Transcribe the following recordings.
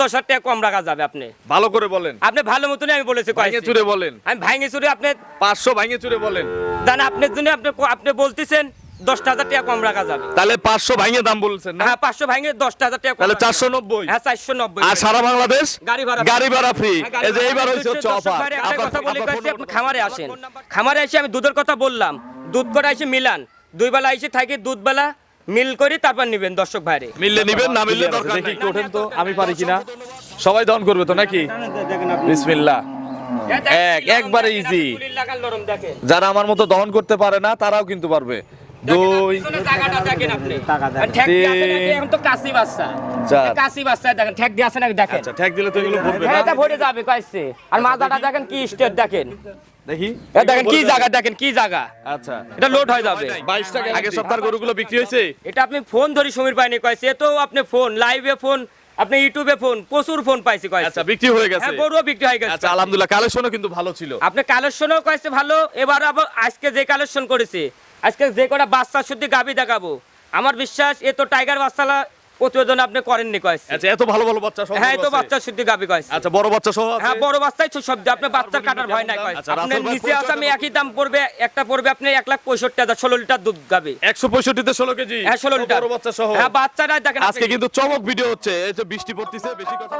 দশ হাজার টাকা কম রাখা যাবে আপনি। ভালো করে বলেন। আপনি ভালো মতনই আমি বলেছি ভাঙে চুরে বলেন। আমি ভাঙে চুরে আপনি পাঁচশো ভাঙে চুরে বলেন। জান আপনার জন্য আপনি আপনি বলতেছেন দশটা হাজার টাকা কম রাখা যাবে। তাহলে পাঁচশো ভাঙে দাম বলছেন হ্যাঁ পাঁচশো ভাঙে দশটা হাজার টাকা তাহলে চারশো নব্বই। হ্যাঁ চারশো নব্বই। আর সারা বাংলাদেশ? গাড়ি ভাড়া গাড়ি ভাড়া ফ্রি হ্যাঁ, এই যে এইবার হয়েছে হচ্ছে অফার কথা বলে আপনি খামারে আসেন। খামারে এসে আমি দুধের কথা বললাম। দুধ করে এসে মিলান। দুই বেলা এসে থাকি দুধ বেলা মিল করি তারপর নিবেন দর্শক ভাইরে মিললে নিবেন না মিললে দরকার দেখি নেই একটু ওঠেন তো আমি পারি কিনা সবাই দহন করবে তো নাকি বিসমিল্লাহ এক, একবারে। দেখেন যারা আমার মতো দহন করতে পারে না তারাও কিন্তু পারবে দুই দেখেন আপনি আর ঠ্যাক দিয়ে আছে নাকি? এখন তো কাশি বাচ্চা চার। কাশি বাচ্চা দেখেন ঠ্যাক দিয়ে আছে নাকি দেখেন আচ্ছা ঠ্যাক দিলে তো এগুলো ভরবে হ্যাঁ না এটা ভরে যাবে কয়েছে আর মাথাটা দেখেন কি স্টেট দেখেন দেখি। দেখেন কি জায়গা দেখেন কি জায়গা। আচ্ছা। এটা লোড হয়ে যাবে। বাইশ টাকা আগে সপ্তাহের গরুগুলো বিক্রি হয়েছে। এটা আপনি ফোন ধরি সমীর পাইনি কয়েছে তো আপনি ফোন লাইভে ফোন আপনি ইউটিউবে ফোন প্রচুর ফোন পাইছি কয়েছে আচ্ছা বিক্রি হয়ে গেছে। হ্যাঁ গরুও বিক্রি হয়ে গেছে। আচ্ছা আলহামদুলিল্লাহ কালেকশনও কিন্তু ভালো ছিল। আপনি কালেকশনও কয়েছে ভালো। এবার আবার আজকে যে কালেকশন করেছে আজকে যে কটা বাচ্চা শুদ্ধি গাবি দেখাবো। আমার বিশ্বাস এ তো টাইগার বাচ্চালা প্রতিবেদন আপনি করেননি কয়েছে আচ্ছা এত ভালো ভালো বাচ্চা সহ হ্যাঁ এত বাচ্চা শুদ্ধ গাবি কয়েছে আচ্ছা বড় বাচ্চা সহ? হ্যাঁ বড় বাচ্চাই তো শব্দ আপনি বাচ্চার কাটার ভয় নাই কয়েছে আচ্ছা, আপনার নিচে আছে আমি একই দাম পড়বে একটা পড়বে আপনি এক লাখ পঁয়ষট্টি হাজার ষোলো লিটার দুধ গাবি। একশো পঁয়ষট্টিতে ষোলো কেজি? হ্যাঁ ষোলো ও লিটার। বড় বাচ্চা সহ। হ্যাঁ বাচ্চারা দেখেন আজকে কিন্তু চমক ভিডিও হচ্ছে। এই যে বৃষ্টি পড়তেছে বেশি কথা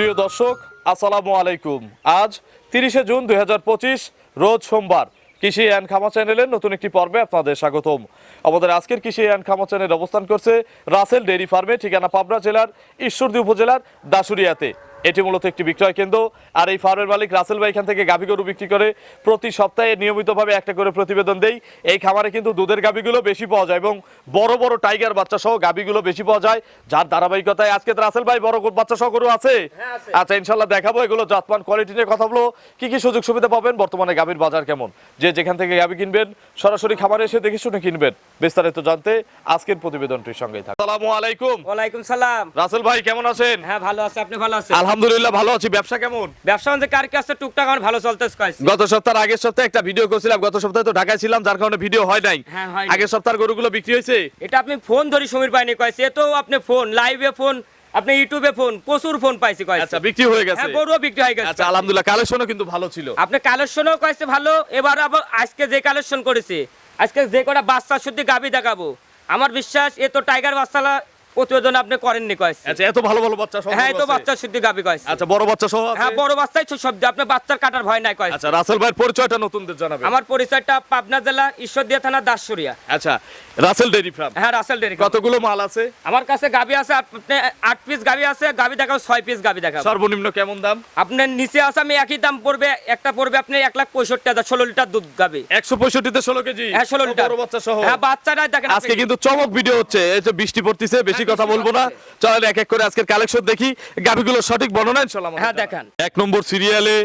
প্রিয় দর্শক, আসসালামু আলাইকুম। আজ তিরিশে জুন দুই হাজার পঁচিশ, রোজ সোমবার। কৃষি অ্যান্ড খামা চ্যানেলের নতুন একটি পর্বে আপনাদের স্বাগতম। আমাদের আজকের কৃষি অ্যান্ড খামা চ্যানেল অবস্থান করছে রাসেল ডেইরি ফার্মে, ঠিকানা পাবনা জেলার ঈশ্বরদী উপজেলার দাসুরিয়াতে এটি মূলত একটি বিক্রয় কেন্দ্র। আর এই ফার্মের মালিক রাসেল ভাই এখান থেকে গাভী গরু বিক্রি করে প্রতি সপ্তাহে নিয়মিতভাবে একটা করে প্রতিবেদন দেই। এই খামারে কিন্তু দুধের গাভীগুলো বেশি পাওয়া যায় এবং বড় বড় টাইগার বাচ্চা সহ গাভীগুলো বেশি পাওয়া যায়। যার ধারাবাহিকতায় আজকে তো রাসেল ভাই বড় বাচ্চা সহ গরু আছে? হ্যাঁ, আচ্ছা ইনশাল্লাহ দেখাবো। এগুলো জাতমান কোয়ালিটি নিয়ে কথা বলব। কি কি সুযোগ সুবিধা পাবেন? বর্তমানে গাভীর বাজার কেমন? যে যেখান থেকে গাভী কিনবেন সরাসরি খামারে এসে দেখে শুনে কিনবেন। বিস্তারিত জানতে আজকের প্রতিবেদনটির সঙ্গে থাকুন। আসসালামু আলাইকুম। ওয়ালাইকুম সালাম। রাসেল ভাই কেমন আছেন? হ্যাঁ ভালো আছে। আপনি ভালো আছেন? আলহামদুলিল্লাহ ভালো আছি। ব্যবসা কেমন? ব্যবসা বাণিজ্য কার কাছে টুকটাক আমার ভালো চলতেছে গত সপ্তাহের আগের সপ্তাহে একটা ভিডিও করছিলাম গত সপ্তাহে তো ঢাকায় ছিলাম যার কারণে ভিডিও হয় নাই। হ্যাঁ, আগের সপ্তাহের গরুগুলো বিক্রি হয়েছে? এটা আপনি ফোন ধরি সমীর পাইনি কয়েছে এ তো আপনি ফোন লাইভে ফোন আপনি ইউটিউবে ফোন প্রচুর ফোন পাইছি কয়েছে আচ্ছা বিক্রি হয়ে গেছে। হ্যাঁ গরুও বিক্রি হয়ে গেছে। আচ্ছা আলহামদুলিল্লাহ কালেকশনও কিন্তু ভালো ছিল। আপনি কালেকশনও কয়েছে ভালো এবার আবার আজকে যে কালেকশন করেছে আজকে যে কটা বাচ্চা শুদ্ধি গাবি দেখাবো। আমার বিশ্বাস এ তো টাইগার বাচ্চালা প্রতিবেদন আপনি করেননি কয়েছে। আচ্ছা এত ভালো ভালো বাচ্চা সহ হ্যাঁ তো আছে। বাচ্চা শুদ্ধি গাবি কয়েছে। আচ্ছা বড় বাচ্চা সহ? হ্যাঁ বড় বাচ্চাই তো শব্দ আপনি বাচ্চার কাটার ভয় নাই কয়েছে। আচ্ছা রাসেল ভাইয়ের পরিচয়টা নতুনদের জানাবে আমার পরিচয়টা পাবনা জেলা ঈশ্বরদিয়া থানা দাসুরিয়া। আচ্ছা রাসেল ডেরি ফার্ম। হ্যাঁ রাসেল ডেরি কতগুলো মাল আছে? আমার কাছে গাবি আছে আপনি আট পিস গাবি আছে গাবি দেখাও ছয় পিস গাবি দেখাও। সর্বনিম্ন কেমন দাম? আপনার নিচে আছে আমি একই দাম পড়বে একটা পড়বে আপনি এক লাখ পঁয়ষট্টি হাজার ষোলো লিটার দুধ গাবি। একশো পঁয়ষট্টিতে ষোলো কেজি? হ্যাঁ ষোলো ও লিটার। বড় বাচ্চা সহ। হ্যাঁ বাচ্চারা দেখেন আজকে কিন্তু চমক ভিডিও হচ্ছে এই যে বৃষ্টি পড়তেছে বেশি কথা বলব না। চলেন এক এক করে আজকের কালেকশন দেখি। গাভিগুলো সঠিক বর্ণনা ইনশাল্লাহ হ্যাঁ। দেখান। এক নম্বর সিরিয়ালে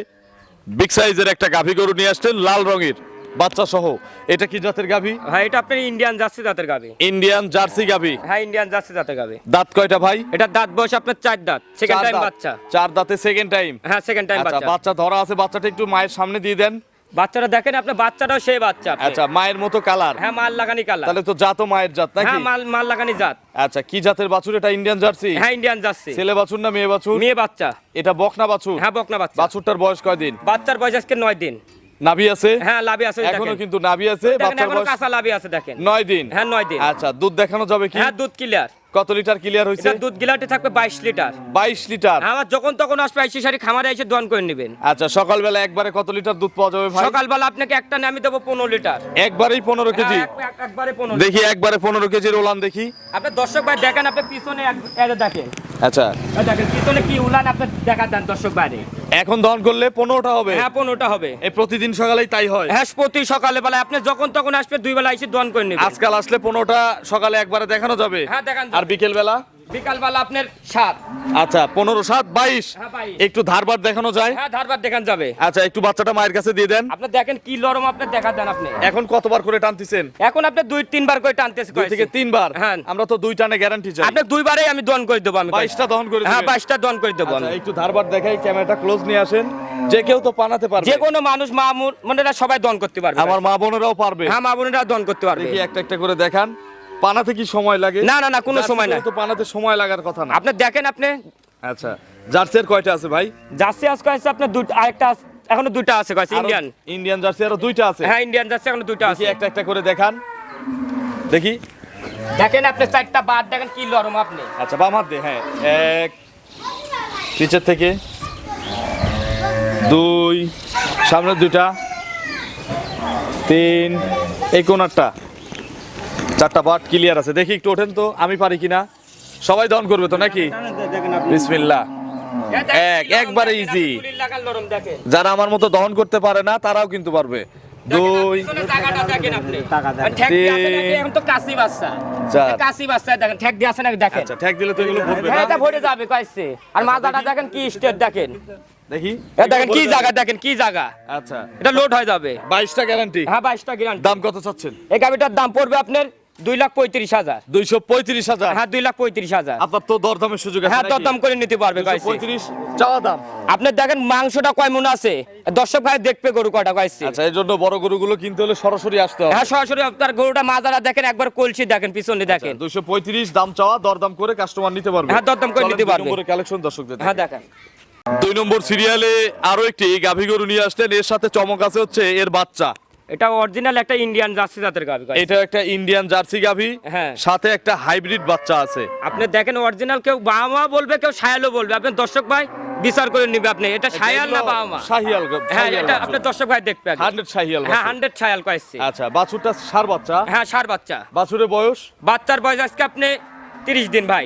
বিগ সাইজের একটা গাভি গরু নিয়ে আসছেন লাল রঙের বাচ্চা সহ। এটা কি জাতের গাভী? হ্যাঁ এটা আপনার ইন্ডিয়ান জার্সি জাতের গাবে ইন্ডিয়ান জার্সি গাভী। হ্যাঁ ইন্ডিয়ান জার্সি জাতের গাবে দাঁত কয়টা ভাই? এটা দাঁত বয়স আপনার চার দাঁত সেকেন্ড টাইম বাচ্চা। চার দাঁতে সেকেন্ড টাইম হ্যাঁ সেকেন্ড টাইম আচ্ছা বাচ্চা। বাচ্চা ধরা আছে বাচ্চাটা একটু মায়ের সামনে দিয়ে দেন। বাচ্চাটা দেখেন আপনার বাচ্চাটাও সেই বাচ্চা আচ্ছা মায়ের মতো কালার হ্যাঁ মাল লাগানি কালার তাহলে তো জাতও মায়ের জাত নাকি? হ্যাঁ মাল মাল লাগানি জাত। আচ্ছা কি জাতের বাছুর এটা? Indian jersey? হ্যাঁ ইন্ডিয়ান জার্সি। ছেলে বাছুর না মেয়ে বাছুর? মেয়ে বাচ্চা। এটা বকনা বাছুর? হ্যাঁ বকনা বাচ্চা। বাছুরটার বয়স কয়দিন বাচ্চার বয়স আজকে নয় দিন। নাভি আছে? হ্যাঁ লাভি আছে এখনও কিন্তু নাভি আছে বাচ্চার এখনও বয়স কাঁচা লাভি আছে দেখেন। নয় দিন? হ্যাঁ নয় দিন। আচ্ছা দুধ দেখানো যাবে কি? হ্যাঁ দুধ ক্লিয়ার কত লিটার ক্লিয়ার হয়েছে দুধ গিলাটে থাকবে বাইশ লিটার। বাইশ লিটার। আমার যখন তখন আসবে আইসি সারি খামারে এসে দোয়ান করে নেবেন। আচ্ছা সকালবেলা একবারে কত লিটার দুধ পাওয়া যাবে ভাই? সকালবেলা আপনাকে একটা নামি দেবো পনেরো লিটার। একবারেই পনেরো কেজি? হ্যাঁ, এক- একবারে পনেরো। দেখি একবারে পনেরো কেজির ওলান দেখি। আপনার দর্শক ভাই দেখেন আপনি পিছনে দেখেন। আচ্ছা। দেখেন পিছনে কি উলান আপনি দেখা দেন দর্শক বাইরে এখন দহন করলে পনেরোটা হবে। হ্যাঁ পনেরোটা হবে। এই প্রতিদিন সকালেই তাই হয়। হ্যাঁ প্রতি সকালে বেলা। আপনি যখন তখন আসবে দুই বেলা এসে দহন করে নেবেন। আজকাল আসলে পনেরোটা সকালে একবারে দেখানো যাবে। হ্যাঁ, দেখান আর বিকেল বেলা বিকালবেলা আপনার সাত। আচ্ছা পনেরো সাত বাইশ। হ্যাঁ একটু ধারবার দেখানো যায়? হ্যাঁ ধারবার দেখান যাবে। আচ্ছা একটু বাচ্চাটা মায়ের কাছে দিয়ে দেন। আপনি দেখেন কি লরম আপনি দেখা দেন আপনি। এখন কতবার করে টানতেছেন? এখন আপনি দুই তিনবার করে টানতেছে দুই থেকে তিনবার? হ্যাঁ। আমরা তো দুই টানে গ্যারান্টি চাই। আপনি দুইবারেই আমি দোয়ান করে দেবো আমি বাইশটা দহন করে হ্যাঁ বাইশটা দোয়ান করে দেবো আচ্ছা, আমি। একটু ধারবার দেখাই ক্যামেরাটা ক্লোজ নিয়ে আসেন। যে কেউ তো পানাতে পারবে। যে কোনো মানুষ মা মু- বোনেরা সবাই দন করতে পারবে। আমার মা বোনেরাও পারবে। হ্যাঁ মা বোনেরা দন করতে পারবে। একটা একটা করে দেখান। পানাতে কি সময় লাগে? না না না কোনো সময় না তো পানাতে সময় লাগার কথা না। আপনি দেখেন আপনি। আচ্ছা জার্সি জার্সির কয়টা আছে ভাই? জার্সি আজকে আছে আপনার দুটো আরেকটা আছে- এখনও দুইটা আছে কয়েছে ইন্ডিয়ান। ইন্ডিয়ান জার্সি আরও দুইটা আছে? হ্যাঁ ইন্ডিয়ান জার্সি এখনও দুইটা আছে। একটা একটা করে দেখান। দেখি। দেখেন আপনি চারটা বাদ দেখেন কি লরম আপনি। আচ্ছা বাম হাত হ্যাঁ এক নিচের থেকে। দুই সামনের দুইটা। তিন এই কোনারটা। চারটা পার্ট ক্লিয়ার আছে। দেখি একটু ওঠেন তো আমি পারি কিনা? সবাই দহন করবে তো নাকি? বিসমিল্লাহ। এক, একবারে দেখেন যারা আমার মতো দহন করতে পারে না তারাও কিন্তু পারবে। দুই আর দেখেন আচ্ছা হ্যাঁ না এটা ভরে যাবে কয়েছে আর মাজাটা দেখেন কি স্টেট দেখেন। দেখি। দেখেন কি জায়গা দেখেন কি জায়গা। আচ্ছা। এটা লোড হয়ে যাবে। বাইশটা গ্যারান্টি হ্যাঁ বাইশটা গ্রাম দাম কত চাচ্ছেন? এই গাড়িটার দাম পড়বে আপনার দুই লাখ পঁয়ত্রিশ হাজার। দুইশো পঁয়ত্রিশ হাজার? হ্যাঁ দুই লাখ পঁয়ত্রিশ হাজার। আপনার তো দরদামের সুযোগ হ্যাঁ দরদাম করে নিতে পারবে পঁয়ত্রিশ চাওয়া দাম। আপনার দেখেন মাংসটা কয় মন আছে? দর্শক ভাই দেখবে গরু কয়টা কয়েছে আচ্ছা এই জন্য বড় গরুগুলো কিনতে হলে সরাসরি আসতে হবে। হ্যাঁ সরাসরি আপনার গরুটা মাজারা দেখেন একবার কলসি দেখেন পিছনে দেখেন। দুইশো পঁয়ত্রিশ দাম চাওয়া দরদাম করে কাস্টমার নিতে পারবে। হ্যাঁ, দরদাম করে নিতে পারবে। কালেকশন দর্শকদের হ্যাঁ দেখেন। দুই নম্বর সিরিয়ালে আরও একটি গাভী গরু নিয়ে আসলেন এর সাথে চমক আছে হচ্ছে এর বাচ্চা। এটা অরিজিনাল একটা ইন্ডিয়ান জার্সি জাতের গাবি এটা একটা ইন্ডিয়ান জার্সি গাভী হ্যাঁ। সাথে একটা হাইব্রিড বাচ্চা আছে। আপনি দেখেন অরিজিনাল কেউ বাবা মা বলবে কেউ সায়ালও বলবে। আপনি দর্শক ভাই বিচার করে নিবে আপনি। এটা সায়াল না বাবা মা শাহিয়াল হ্যাঁ এটা আপনার দর্শক ভাই দেখবে। হান্ড্রেড শাহিয়াল হ্যাঁ বাছুর। হান্ড্রেড সায়াল কয়েছে আচ্ছা বাছুরটা সার বাচ্চা? হ্যাঁ সার বাচ্চা। বাছুরের বয়স? বাচ্চার বয়স আজকে আপনি তিরিশ দিন ভাই।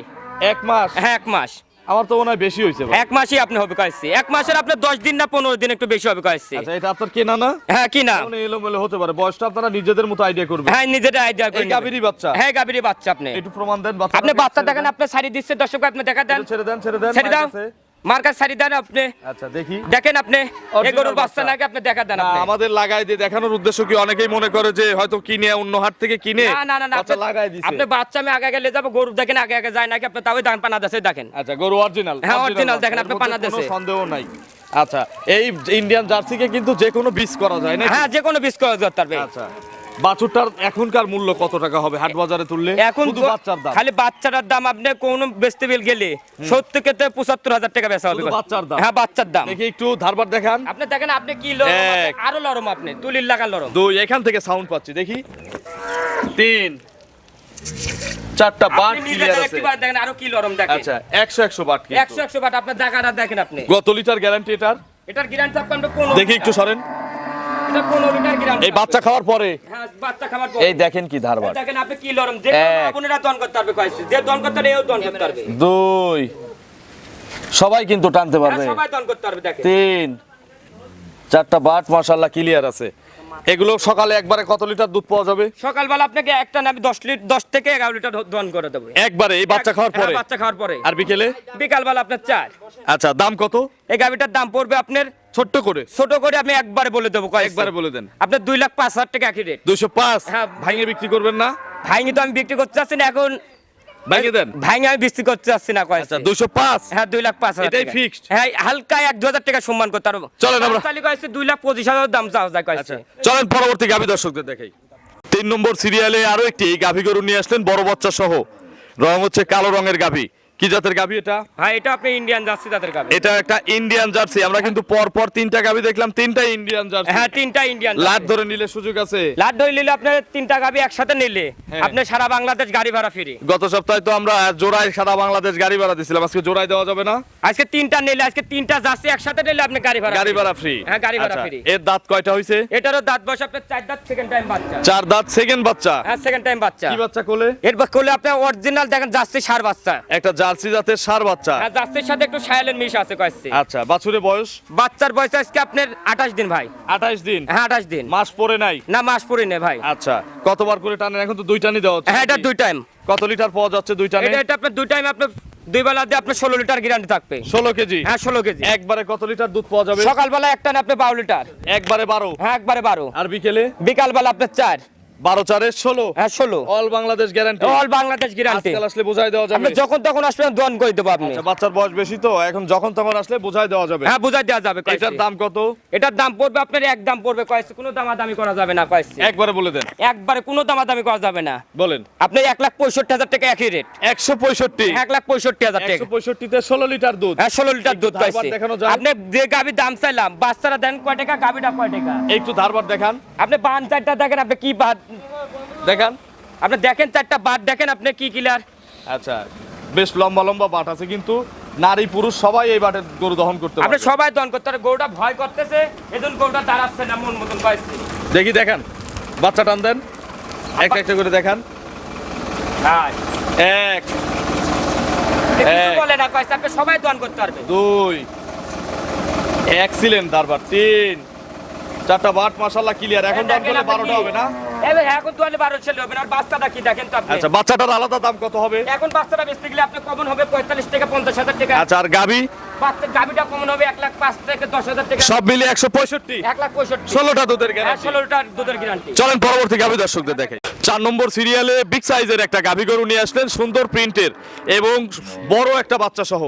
এক মাস? হ্যাঁ এক মাস। আমার তো মনে হয় বেশি হয়েছে এক মাসই আপনি হবে কয়েছি। এক মাসের আপনার দশ দিন না পনেরো দিন একটু বেশি হবে কয়েছি। আচ্ছা এটা আপনার কেনা না হ্যাঁ কি না? মানে এলোমেলো হতে পারে। বয়সটা আপনারা নিজেদের মতো আইডিয়া করবেন। হ্যাঁ নিজেদের আইডিয়া করে গাবিরি বাচ্চা। হ্যাঁ গাবিরি বাচ্চা আপনি। একটু প্রমাণ দেন আপনি বাচ্চা দেখেন আপনি শাড়ি দিচ্ছে দর্শক আপনি দেখা দেন ছেড়ে দেন ছেড়ে দেন ছেড়ে কাছে। মার্কার শাড়ি দেন আপনি। আচ্ছা দেখি। দেখেন আপনি Original এগোর বাচ্চা। নাকি আপনি দেখা দেন আপনি। আমাদের লাগাই দিয়ে দেখানোর উদ্দেশ্য কি অনেকেই মনে করে যে হয়তো কিনে অন্য হাট থেকে কিনে না না না আপনি- লাগাই দিছে। আপনি বাচ্চা আমি আগে গেলে যাব গরু দেখেন আগে আগে যায় নাকি আপনি তাও দান পানা দেশে দেখেন। আচ্ছা গরু অরিজিনাল। হ্যাঁ, original, দেখেন আপনি পানা কোনো দেশে। সন্দেহ নাই। আচ্ছা এই ইন্ডিয়ান জার্সিকে কিন্তু যে কোনো বীজ করা যায় না হ্যাঁ যে কোনো বিষ করা যেতে পারবে আচ্ছা। বাছুরটার এখনকার মূল্য কত টাকা হবে? হাট বাজারে তুললে? এখন শুধু বাচ্চার দাম। খালি বাচ্চাটার দাম আপনি কোন বেচতে বিল গেলে সত্তর থেকে পঁচাত্তর হাজার টাকা বেচা হবে। বাচ্চার দাম? হ্যাঁ বাচ্চার দাম। দেখি একটু ধারবার দেখান। আপনি দেখেন আপনি কি লরম আপনি আরও লরম আপনি তুলির লাগান লরম। দুই এখান থেকে সাউন্ড পাচ্ছি দেখি। তিন চারটা বাট ক্লিয়ার আছে। দেখেন আরও কি লরম দেখেন। আচ্ছা একশো একশো বাট কিন্তু। একশো একশো বাট আপনার জায়গাটা দেখেন আপনি। কত লিটার গ্যারান্টি এটার? এটার গ্যারান্টি পনেরো দেখি একটু সরেন এটা পনেরো লিটার গ্যারান্টি এই বাচ্চা খাওয়ার পরে। হ্যাঁ বাচ্চা খাবার পর। এই দেখেন কি ধারবার। দেখেন আপনি কি লরম যে আপনারা দন করতে পারবে কয়েছে যে দন করতে পারবে এও দন করতে পারবে। দুই। সবাই কিন্তু টানতে হ্যাঁ, পারবে সবাই দন করতে পারবে দেখেন। তিন। চারটা বাট মাশাল্লাহ ক্লিয়ার আছে। এগুলো সকালে একবারে কত লিটার দুধ পাওয়া যাবে? সকালবেলা আপনাকে একটা না আমি দশ লিটার দশ থেকে এগারো লিটার দোয়ান করে দেবো। একবারে এই বাচ্চা খাওয়ার হ্যাঁ, পরে? বাচ্চা খাওয়ার পরে। আর বিকেলে? বিকালবেলা আপনার চার। আচ্ছা দাম কত? এই গাভিটার দাম পড়বে আপনার ছোট্ট করে? ছোট করে আমি একবারে বলে দেবো একবারে বলে দেন। আপনার দুই লাখ পাঁচ হাজার টাকা একই রেট দুইশো পাঁচ? হ্যাঁ। ভাঙে বিক্রি করবেন না? ভাইনি তো আমি বিক্রি করতে চাচ্ছি না এখন ভাঙে দেন। ভাঙে আমি করতে চাচ্ছি না কয় আচ্ছা দুইশো পাঁচ। হ্যাঁ দুই লাখ পাঁচ হাজার এটাই ফিক্সড হ্যাঁ হালকা এক দু হাজার টাকা সম্মান করতে পারব। চলেন আমরা- তাহলে কয়েছে দুই লাখ পঁচিশ হাজার দাম চাওয়া যায় আচ্ছা চলেন পরবর্তী গাভী দর্শকদের দেখাই। তিন নম্বর সিরিয়ালে আরও একটি গাভী গরু নিয়ে আসলেন বড় বাচ্চা সহ। রং হচ্ছে কালো রঙের গাভী। কি জাতের গাভী এটা? হ্যাঁ এটা আপনি ইন্ডিয়ান তাদের কাছে এটা একটা ইন্ডিয়ান জার্সি আমরা কিন্তু পর পর তিনটা গাভী দেখলাম তিনটা ইন্ডিয়ান জার্সি। হ্যাঁ তিনটা ইন্ডিয়ান লাট ধরে নিলে সুযোগ আছে? লাট ধরে নিলে আপনার তিনটা গাবি একসাথে নিলে হ্যাঁ। আপনি সারা বাংলাদেশ গাড়ি ভাড়া ফ্রি। গত সপ্তাহে তো আমরা জোড়ায় সারা বাংলাদেশ গাড়ি ভাড়া দিছিলাম আজকে জোড়ায় দেওয়া যাবে না? আজকে তিনটা নিলে আজকে তিনটা যাচ্ছে একসাথে নিলে আপনি গাড়ি ভাড়া গাড়ি ভাড়া ফ্রি। হ্যাঁ, গাড়ি ভাড়া free। এর দাঁত কয়টা হইছে? এটারও দাঁত বয়স আপনার চার দাঁত সেকেন্ড টাইম বাচ্চা। চার দাঁত সেকেন্ড বাচ্চা? হ্যাঁ সেকেন্ড টাইম বাচ্চা। কি বাচ্চা কোলে? এর করলে আপনার অরিজিনাল দেখেন যাচ্ছে সার বাচ্চা। একটা জার্সি জাতের সার বাচ্চা। হ্যাঁ যাচ্ছের সাথে একটু সায়ালের মিশ আছে কয়েছে আচ্ছা বাছুরের বয়স? বাচ্চার বয়স আজকে আপনার আঠাশ দিন ভাই। আঠাইশ দিন? হ্যাঁ আঠাশ দিন। মাস পরে নাই? না মাস পরে নে ভাই। আচ্ছা কতবার করে টানেন? এখন তো দুই টানি দেওয়া হচ্ছে হ্যাঁ এটা দুই টাইম কত লিটার পাওয়া যাচ্ছে দুই টানে? এটা এটা আপনার দুই টাইম আপনার দুই বেলা দিয়ে আপনার ষোলো লিটার গ্যারান্টি থাকবে। ষোলো কেজি? হ্যাঁ ষোলো কেজি। একবারে কত লিটার দুধ পাওয়া যাবে? সকালবেলা একটা না আপনি বারো লিটার। একবারে বারো? হ্যাঁ একবারে বারো। আর বিকেলে? বিকালবেলা আপনার চার। বারো চারে ষোলো। হ্যাঁ ষোলো। All Bangladesh guarantee all Bangladesh guarantee আসলে বোঝাই দেওয়া যাবে। আপনি যখন তখন করে দেবো আপনি। আচ্ছা, বাচ্চার বয়স বেশি তো এখন যখন তখন আসলে বোঝাই দেওয়া যাবে। হ্যাঁ বুঝাই দেওয়া যাবে এটার দাম কত? এটার দাম পড়বে আপনার এক দাম পড়বে কয়েছে। কোনো দামাদামি করা যাবে না কয়েছে। একবারে বলে দেন। একবারে কোনো দামাদামি করা যাবে না। বলেন। আপনি এক লাখ পঁয়ষট্টি হাজার টাকা একই রেট একশো পঁয়ষট্টি। এক লাখ পঁয়ষট্টি হাজার টাকা। একশো পঁয়ষট্টিতে ষোলো লিটার দুধ। হ্যাঁ ষোলো লিটার দুধ পাইছে। আপনি যে গাভি দাম চাইলাম বাচ্চারা দেন কয় টাকা গাভিটা কয় টাকা? একটু ধারবার দেখান। আপনি বান চারটা দেখেন আপনি কি বাদ দেখান আপনি দেখেন চারটা বাদ দেখেন আপনি কি কিলার আচ্ছা বেশ লম্বা লম্বা বাট আছে কিন্তু নারী পুরুষ সবাই এই বাটের গরু দহন করতে আপনি সবাই দন করতে পারে গরুটা ভয় করতেছে এজন গরুটা দাঁড়াচ্ছে না মন মতন পাইছে। দেখি দেখেন বাচ্চা টান দেন। একটা একটা করে দেখান। এক কিছু এক। বলে না কয়েছে আপনি সবাই দন করতে পারবে দুই। এক্সিলেন্ট তারপর তিন। চারটা বাট মাশাল্লাহ ক্লিয়ার এখন দাম করলে বারোটা হবে না? এবার এখন তোয়ালে বারো ছেলে হবে আর বাচ্চাটা কি দেখেন তো আপনি? আচ্ছা বাচ্চাটার আলাদা দাম কত হবে? এখন বাচ্চাটা বেচতে গেলে আপনি কমন হবে পঁয়তাল্লিশ টাকা পঞ্চাশ হাজার টাকা। আচ্ছা আর গাবি? বাচ্চার গাভিটা কমন হবে এক লাখ পাঁচ থেকে দশ হাজার টাকা। সব মিলে একশো পঁয়ষট্টি? এক লাখ পঁয়ষট্টি। ষোলোটা দুধের হ্যাঁ গ্যারান্টি ষোলো লিটার দুধের গ্যারান্টি চলেন পরবর্তী গাভী দর্শকদের দেখে চার নম্বর সিরিয়ালে বিগ সাইজের একটা গাভী গরু নিয়ে আসলেন সুন্দর প্রিন্টের এবং বড় একটা বাচ্চা সহ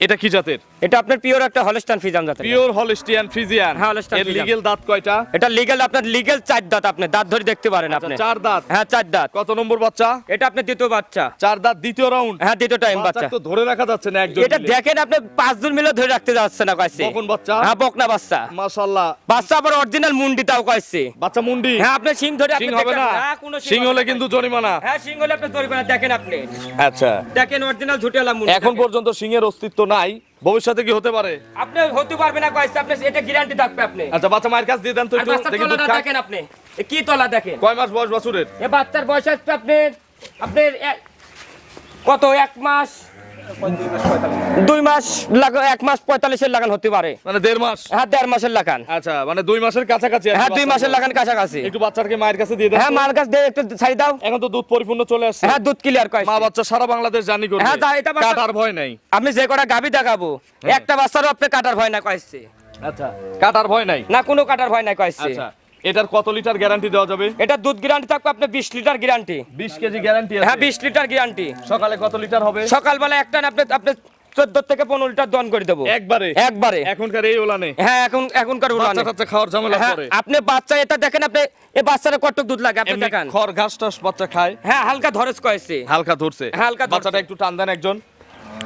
এটা কি জাতের? এটা আপনার পিওর একটা হলস্টান ফিজাম জাতের। পিওর হলিস্টিয়ান ফ্রিজিয়ান হ্যাঁ, Holstein এর। লিগেল দাঁত কয়টা? এটা লিগেল আপনার লিগেল চার দাঁত আপনি দাঁত ধরে দেখতে পারেন আপনি। আচ্ছা, চার দাঁত? হ্যাঁ চার দাঁত। কত নম্বর বাচ্চা? এটা আপনি দ্বিতীয় বাচ্চা। চার দাঁত দ্বিতীয় রাউন্ড হ্যাঁ দ্বিতীয় টাইম বাচ্চা তো ধরে রাখা যাচ্ছে না একজন এটা দেখেন আপনি পাঁচজন মিলে ধরে রাখতে যাচ্ছে না কয়েছে। কখন বাচ্চা? হ্যাঁ বকনা বাচ্চা। মাশাআল্লাহ। বাচ্চা আবার অরিজিনাল মুন্ডি তাও কয়েছে। বাচ্চা মুন্ডি? হ্যাঁ আপনি সিং ধরে আপনি হবে না? হ্যাঁ, কোনো সিং হলে কিন্তু জরিমানা। হ্যাঁ সিং হলে আপনি জরিমানা দেখেন আপনি। আচ্ছা। দেখেন অরিজিনাল ঝুটেলা মুন্ডি এখন পর্যন্ত সিং এর অস্তিত্ব নাই ভবিষ্যতে কি হতে পারে? আপনি হতে পারবে না কয়েছে আপনি এটা গ্যারান্টি থাকবে আপনি। আচ্ছা বাচ্চা মায়ের কাছে দিয়ে দেন তো একটু দেখি দুধ দেখেন আপনি এ কি তলা দেখেন? কয় মাস বয়স বাছুরের? এ বাচ্চার বয়স আসছে আপনি আপনার কত এক মাস? দুই মাস এক মাস পঁয়তাল্লিশের লাগান হতে পারে। মানে দেড় মাস? হ্যাঁ দেড় মাসের লাগান। আচ্ছা মানে দুই মাসের কাছাকাছি হ্যাঁ দুই মাসের লাগান কাছাকাছি। একটু বাচ্চাকে মায়ের কাছে দিয়ে দেন হ্যাঁ কাছ দিয়ে একটু ছাই দাও। এখন তো দুধ পরিপূর্ণ চলে আসছে। হ্যাঁ দুধ ক্লিয়ার কয় মা বাচ্চা সারা বাংলাদেশ জার্নি করবে। হ্যাঁ, এটা কাটার ভয় নাই। আপনি যে কটা গাবি দেখাবো হ্যাঁ। একটা বাচ্চারও আপনি কাটার ভয় না কয়েছে আচ্ছা কাটার ভয় নাই। না কোনো কাটার ভয় নাই কয়েছে আচ্ছা। এটার কত লিটার গ্যারান্টি দেওয়া যাবে? এটা দুধ গ্যারান্টি থাকবে আপনার বিশ লিটার গ্যারান্টি। বিশ কেজি গ্যারান্টি হ্যাঁ বিশ লিটার গ্যারান্টি। সকালে কত লিটার হবে? সকালবেলা একটা না আপনি আপনি চোদ্দ থেকে পনেরো লিটার দন করে দেবো। একবারে? একবারে। এখনকার এই ওলানে? হ্যাঁ এখন এখনকার উড়ানে। বাচ্চা খাওয়ার ঝামেলা হ্যাঁ, করে আপনি বাচ্চা এটা দেখেন আপনি এই বাচ্চারা কতটুক দুধ লাগে আপনি দেখান। খড় ঘাস টাস বাচ্চা খায়। হ্যাঁ হালকা ধরেছ কয়েছে। হালকা ধরছে। হালকা ধরছে। বাচ্চাটা একটু টান দেন একজন।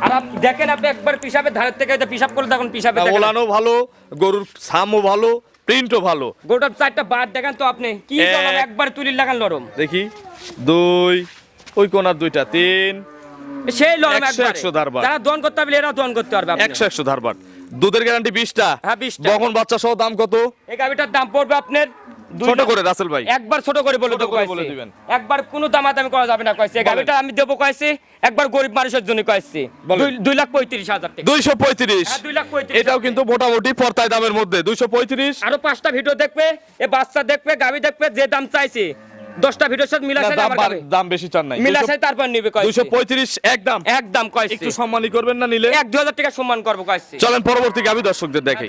আর আপনি দেখেন আপনি একবার পিসাবের ধারের থেকে পিসাব করে দেখুন পিসাবে ওলানো ভালো গরুর সামও ভালো প্রিন্টও ভালো। গোটা চারটা বার দেখেন তো আপনি। কি একবার তুলি লাগান লরম দেখি। দুই। ওই কোনার দুইটা তিন। সেই লরম একশো, ধারবার। যারা দন করতে পারবে এরা দন করতে পারবে একশো একশো ধারবার দুধের গ্যারান্টি বিশটা। হ্যাঁ, 20টা। বগন বাচ্চা সহ দাম কত? এই গাভিটার দাম পড়বে আপনার ছোট করে রাসেল ভাই। একবার ছোট করে বলে ছোট দেবো বলে দিবেন। একবার কোনো দামাদামি করা যাবে না কয়েছে। গাড়িটা আমি দেবো কয়েছে। একবার গরিব মানুষের জন্য কয়েছে। দুই- লাখ পঁয়ত্রিশ হাজার টাকা। দুইশো পঁয়ত্রিশ। হ্যাঁ, এটাও কিন্তু মোটামুটি পর্তায় দামের মধ্যে। দুইশো পঁয়ত্রিশ। আরও পাঁচটা ভিডিও দেখবে এ বাচ্চা দেখবে গাবি দেখবে যে দাম চাইছে। দশটা ভিডিওর সাথে দাম বেশি চান নাই। তারপর নিবে দুইশো কয়েছে পঁয়ত্রিশ একদম। একদম কয়েছে। একটু সম্মানী করবেন না নিলে? এক দু হাজার টাকা সম্মান করব চলেন পরবর্তী গাভি দর্শকদের দেখে।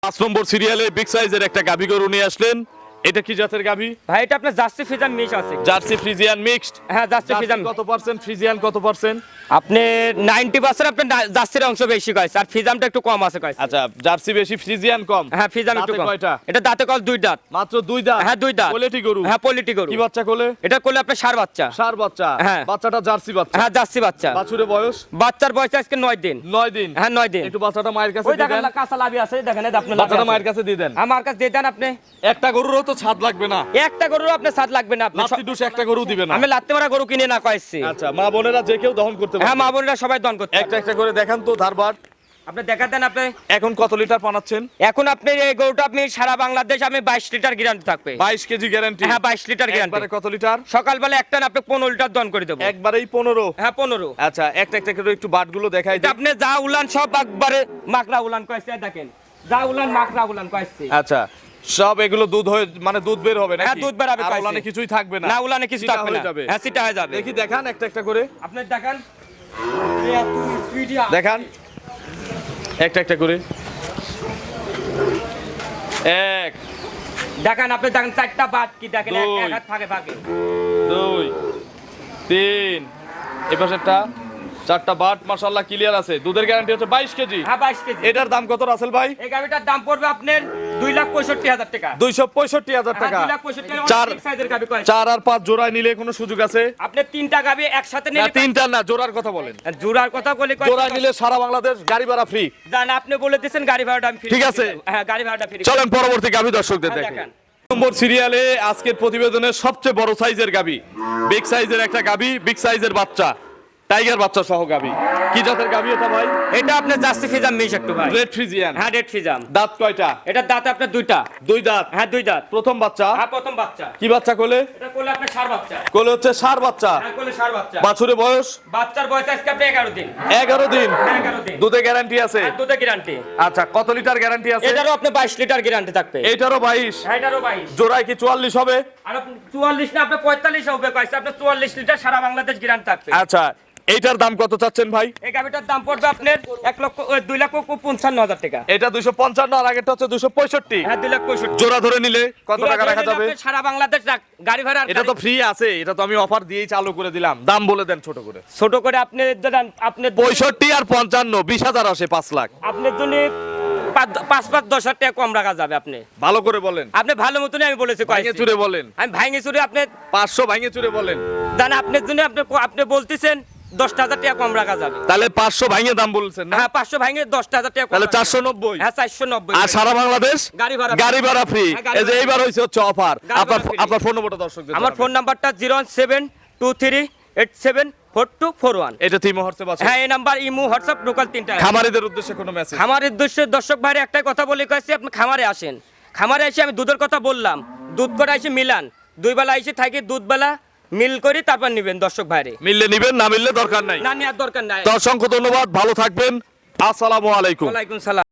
পাঁচ নম্বর সিরিয়ালে বিগ সাইজের একটা গাভি গরু নিয়ে আসলেন। এটা কি জাতের ভাই এটা আপনার জার্সি ফিজার মিশ আছে। জার্সি ফ্রিজিয়ান মিক্সড হ্যাঁ জার্সি ফিজার কত পার্সেন্ট ফ্রিজিয়ান কত পার্সেন্ট আপনি নাইনটি পার্সেন্ট আপনার জার্সির অংশ বেশি আর একটু কম আছে আচ্ছা জার্সি বেশি ফ্রিজিয়ান কম? হ্যাঁ ফিজাম একটু কম। এটা দাঁতে কল দুই দাঁত। মাত্র দুই দাঁত? হ্যাঁ দুই দাঁত। কোয়ালিটি গরু? হ্যাঁ গরু। কি বাচ্চা কোলে? এটা আপনার সার বাচ্চা। সার বাচ্চা? হ্যাঁ। বাচ্চাটা জার্সি বাচ্চা? হ্যাঁ জার্সি বাচ্চা। বাছুরে বয়স? বাচ্চার বয়স আজকে নয় দিন। নয় দিন? হ্যাঁ নয় দিন। একটু বাচ্চাটা মায়ের কাছে ওই দেখেন কাঁচা লাভি আছে দেখেন লাভি বাচ্চাটা মায়ের কাছে দিয়ে দেন। আমার কাছে দিয়ে দেন আপনি। একটা গরুরও তো ছাদ লাগবে না। একটা গরুর আপনার স্বাদ লাগবে না আপনি লাত্তি ডুসে একটা গরু দিবে না। আমি লাত্তে মারা গরু কিনে না কয়েছি। আচ্ছা মা বোনেরা যে কেউ দহন করতে হ্যাঁ মা বোনেরা সবাই দন করতে একটা একটা করে দেখান তো ধারবার। আপনি দেখা দেন আপনি। এখন কত লিটার পানাচ্ছেন এখন আপনি এই গরুটা আপনি সারা বাংলাদেশ আমি বাইশ লিটার গ্যারান্টি থাকবে। বাইশ কেজি গ্যারান্টি হ্যাঁ বাইশ লিটার একবারে গ্যারান্টি কত লিটার? সকালবেলা একটা আপনি পনেরো লিটার দন করে দেবো। একবারেই পনেরো? হ্যাঁ পনেরো। আচ্ছা একটা একটা করে একটু বাটগুলো দেখাই এটা আপনি যা উলান সব একবারে মাকড়া উলান কয়েছে দেখেন। যা উলান মাকড়া উলান কয়েছে। আচ্ছা সব এগুলো দুধ হয়ে মানে দুধ বের হবে হ্যাঁ, নাকি? দুধ বের হবে। ওলানে কিছুই থাকবে না। না উলানে কিছু থাকবে না। যাবে। হ্যাঁ সিটা হয়ে যাবে। দেখি দেখান একটা একটা করে। আপনি দেখান। এ এ- দেখান। একটা একটা করে। এক। দেখান আপনি দেখেন চারটা বাদ কি? দেখেন এক- হাত ফাঁকে ফাঁকে দুই। তিন। এই পাশেরটা। চারটা বাট মাশাল্লাহ ক্লিয়ার আছে। দুধের গ্যারান্টি হচ্ছে বাইশ কেজি। হ্যাঁ বাইশ কেজি। এটার দাম কত রাসেল ভাই? এই গাড়িটার দাম পড়বে আপনার দুই লাখ পঁয়ষট্টি হাজার টাকা। দুইশো পঁয়ষট্টি হাজার হ্যাঁ, টাকা। চার আর পাঁচ জোড়ায় নিলে কোনো সুযোগ আছে? আপনি তিনটা গাবি একসাথে না নিলে তিনটা না জোড়ার কথা বলেন। জোড়ার কথা বলে জোড়ায় নিলে সারা বাংলাদেশ গাড়ি ভাড়া ফ্রি জান আপনি বলে দিয়েছেন গাড়ি ভাড়াটা আমি free ঠিক আছে। হ্যাঁ গাড়ি ভাড়াটা ফ্রি চলেন পরবর্তী গাভী দর্শকদের হ্যাঁ, দেখেন। নম্বর সিরিয়ালে আজকের প্রতিবেদনের সবচেয়ে বড় সাইজের গাবি বিগ সাইজের একটা গাবি বিগ সাইজের বাচ্চা। টাইগার বাচ্চা সহ গাবি কি জাতের গাবি এটা ভাই? এটা আপনার জাস্তি ফিজাম মিশ একটু ভাই। রেড ফ্রিজিয়ান হ্যাঁ রেড ফিজাম দাঁত কয়টা? এটার দাঁত আপনার দুইটা। দুই দাঁত? হ্যাঁ দুই দাঁত। প্রথম বাচ্চা? হ্যাঁ প্রথম বাচ্চা। কি বাচ্চা কোলে? এটা করলে আপনার সার বাচ্চা। কোলে হচ্ছে সার বাচ্চা। হ্যাঁ করলে সার বাচ্চা। বাছুরে বয়স? বাচ্চার বয়স আজকে আপনি এগারো দিন। এগারো দিন? হ্যাঁ এগারো দিন। দুধে গ্যারান্টি আছে? আর দুধে গ্যারান্টি আচ্ছা কত লিটার গ্যারান্টি আছে? এটারও আপনি বাইশ লিটার গ্যারান্টি থাকবে। এইটারও বাইশ? হ্যাঁ এটারও বাইশ। জোড়ায় কি চুয়াল্লিশ হবে? আর আপনি চুয়াল্লিশ না আপনি পঁয়তাল্লিশ হবে কয়েছে আপনার চুয়াল্লিশ লিটার সারা বাংলাদেশ গ্যারান্টি থাকবে। আচ্ছা এইটার দাম কত চাচ্ছেন ভাই? এই গাভিটার দাম পড়বে আপনার এক লক্ষ দুই লক্ষ পঞ্চান্ন হাজার টাকা। এটা দুইশো পঞ্চান্ন আর আগেরটা হচ্ছে দুইশো পঁয়ষট্টি। হ্যাঁ দুই লাখ পঁয়ষট্টি। জোড়া ধরে নিলে কত টাকা রাখা যাবে? আপনি সারা বাংলাদেশ গাড়ি ভাড়া এটা তো ফ্রি আছে এটা তো আমি অফার দিয়েই চালু করে দিলাম। দাম বলে দেন ছোট করে। ছোট করে আপনি দেন আপনার পঁয়ষট্টি আর পঞ্চান্ন বিশ হাজার আসে পাঁচ লাখ। আপনার জন্য পাঁচ- পাঁচ দশ হাজার টাকা কম রাখা যাবে আপনি। ভালো করে বলেন। আপনি ভালো মতনই আমি বলেছি ভাঙে। চুরে বলেন। আমি ভাঙে চুরে আপনি পাঁচশো ভাঙে চুরে বলেন। জান আপনার জন্য আপনি আপনি বলতেছেন দশটা হাজার টাকা কম রাখা যাবে। তাহলে পাঁচশো ভাঙে দাম বলছেন হ্যাঁ পাঁচশো ভাঙে দশটা হাজার টাকা তাহলে চারশো নব্বই। হ্যাঁ চারশো নব্বই। আর সারা বাংলাদেশ গাড়ি ভাড়া গাড়ি ভাড়া ফ্রি এই যে এইবার হয়েছে হচ্ছে অফার আপনার আপনার ফোন নম্বরটা দর্শকদের আমার ফোন নাম্বারটা zero seven two three eight seven four two four one এটা তিমো হোয়াটসঅ্যাপ আছে। হ্যাঁ এই নাম্বার ইমো হোয়াটসঅ্যাপ লোকাল তিনটা খামারিদের উদ্দেশ্যে কোনো মেসেজ খামার উদ্দেশ্যে দর্শক ভাইরে একটাই কথা বলে কয়েছি আপনি খামারে আসেন। খামারে এসে আমি দুধের কথা বললাম। দুধ করে এসে মিলান। দুই বেলা এসে থাকি দুধ বেলা মিল করি তারপর নিবেন দর্শক ভাইরে। মিললে নিবেন না মিললে দরকার নাই। না নেওয়ার দরকার নাই। তো অসংখ্য ধন্যবাদ ভালো থাকবেন। আসসালামু আলাইকুম। ওয়ালাইকুম সালাম।